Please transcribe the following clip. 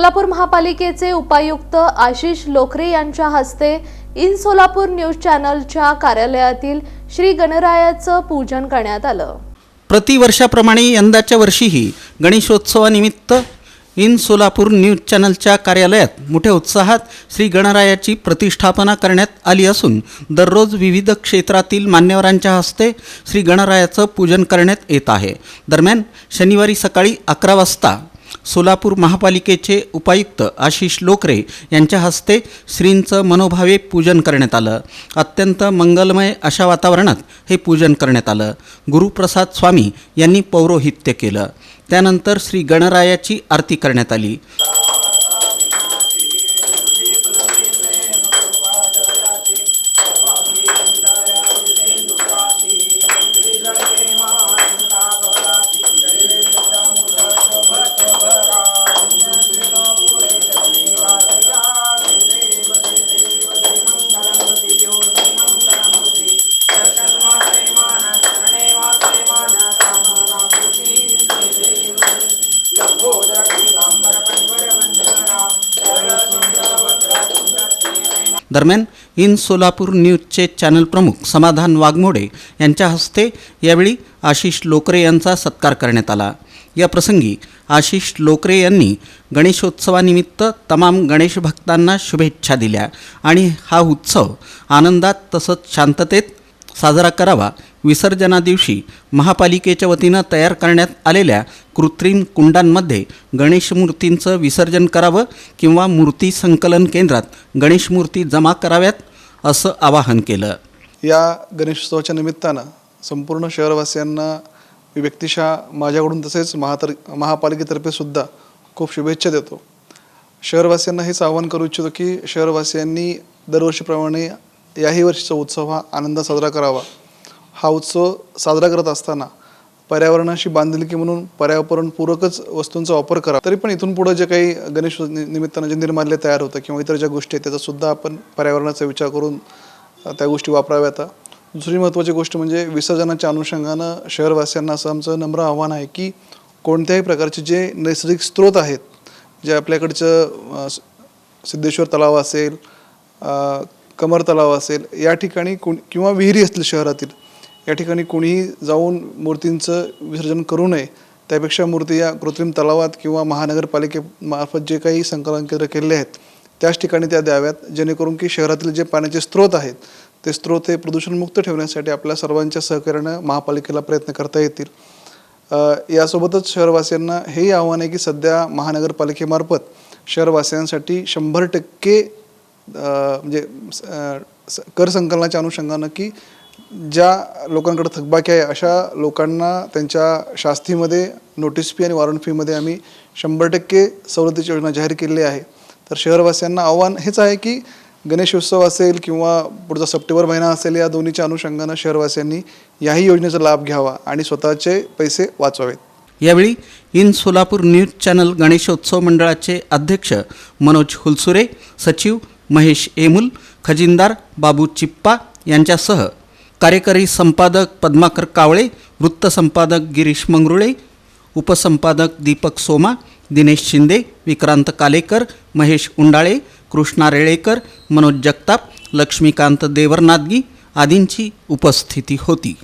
सोलापूर महापालिकेचे उपायुक्त आशिष लोखरे यांच्या हस्ते इन सोलापूर न्यूज चॅनलच्या कार्यालयातील श्री गणरायाचं पूजन करण्यात आलं. प्रतिवर्षाप्रमाणे यंदाच्या वर्षीही गणेशोत्सवानिमित्त इन सोलापूर न्यूज चॅनलच्या कार्यालयात मोठ्या उत्साहात श्री गणरायाची प्रतिष्ठापना करण्यात आली असून दररोज विविध क्षेत्रातील मान्यवरांच्या हस्ते श्री गणरायाचं पूजन करण्यात येत आहे. दरम्यान शनिवारी सकाळी अकरा वाजता सोलापूर महापालिकेचे उपायुक्त आशिष लोकरे यांच्या हस्ते श्रींचं मनोभावे पूजन करण्यात आलं. अत्यंत मंगलमय अशा वातावरणात हे पूजन करण्यात आलं. गुरुप्रसाद स्वामी यांनी पौरोहित्य केलं. त्यानंतर श्री गणरायाची आरती करण्यात आली. दरम्यान इन सोलापूर न्यूजचे चॅनल प्रमुख समाधान वाघमोडे यांच्या हस्ते यावेळी आशिष लोकरे यांचा सत्कार करण्यात आला. या प्रसंगी आशिष लोकरे यांनी गणेशोत्सवानिमित्त तमाम गणेश भक्तांना शुभेच्छा दिल्या आणि हा उत्सव आनंदात तसंच शांततेत साजरा करावा. विसर्जनादिवशी महापालिकेच्या वतीनं तयार करण्यात आलेल्या कृत्रिम कुंडांमध्ये गणेश मूर्तींचं विसर्जन करावं किंवा मूर्ती संकलन केंद्रात गणेश मूर्ती जमा कराव्यात असं आवाहन केलं. या गणेशोत्सवाच्या निमित्तानं संपूर्ण शहरवासियांना मी व्यक्तिशः माझ्याकडून तसेच महातर महापालिकेतर्फे सुद्धा खूप शुभेच्छा देतो. शहरवासियांना हेच आवाहन करू इच्छितो की शहरवासियांनी दरवर्षीप्रमाणे याही वर्षीचा उत्सव हा आनंदात साजरा करावा. हा उत्सव साजरा करत असताना पर्यावरणाशी बांधिलकी म्हणून पर्यावरणपूरकच वस्तूंचा वापर करा. तरी पण इथून पुढं जे काही गणेश निमित्तानं जे निर्माल्य तयार होतं किंवा इतर ज्या गोष्टी आहेत त्याचासुद्धा आपण पर्यावरणाचा विचार करून त्या गोष्टी वापराव्यात. दुसरी महत्त्वाची गोष्ट म्हणजे विसर्जनाच्या अनुषंगानं शहरवासियांना असं आमचं नम्र आव्हान आहे की कोणत्याही प्रकारचे जे नैसर्गिक स्रोत आहेत जे आपल्याकडचं सिद्धेश्वर तलाव असेल कमर तलाव असेल या ठिकाणी कोण किंवा विहिरी असतील शहरातील या ठिकाणी कोणीही जाऊन मूर्तींचं विसर्जन करू नये. त्यापेक्षा मूर्ती या कृत्रिम तलावात किंवा महानगरपालिकेमार्फत जे काही संकलन केंद्र केलेले आहेत त्याच ठिकाणी त्या द्याव्यात जेणेकरून की शहरातील जे पाण्याचे स्रोत आहेत ते स्रोत हे प्रदूषणमुक्त ठेवण्यासाठी आपल्या सर्वांच्या सहकार्यानं महापालिकेला प्रयत्न करता येतील. यासोबतच शहरवासियांना हेही आव्हान आहे की सध्या महानगरपालिकेमार्फत शहरवासियांसाठी शंभर टक्के म्हणजे स- कर संकलनाच्या अनुषंगानं की ज्या लोकांकडे थकबाकी आहे अशा लोकांना त्यांच्या शास्तीमध्ये नोटीस फी आणि वॉरंट फीमध्ये आम्ही शंभर टक्के सवलतीची योजना जाहीर केलेली आहे. तर शहरवासियांना आव्हान हेच आहे की गणेशोत्सव असेल किंवा पुढचा सप्टेंबर महिना असेल या दोन्हीच्या अनुषंगानं शहरवासियांनी याही योजनेचा लाभ घ्यावा आणि स्वतःचे पैसे वाचवावेत. यावेळी in Solapur news channel Ganeshotsav मंडळाचे अध्यक्ष मनोज हुलसुरे सचिव महेश एमुल खजिनदार बाबू चिप्पा यांच्यासह कार्यकारी संपादक पद्माकर कावळे वृत्तसंपादक गिरीश मंगरुळे उपसंपादक दीपक सोमा दिनेश शिंदे विक्रांत कालेकर महेश उंडाळे कृष्णा रेळेकर मनोज जगताप लक्ष्मीकांत देवरनादगी आदींची उपस्थिती होती.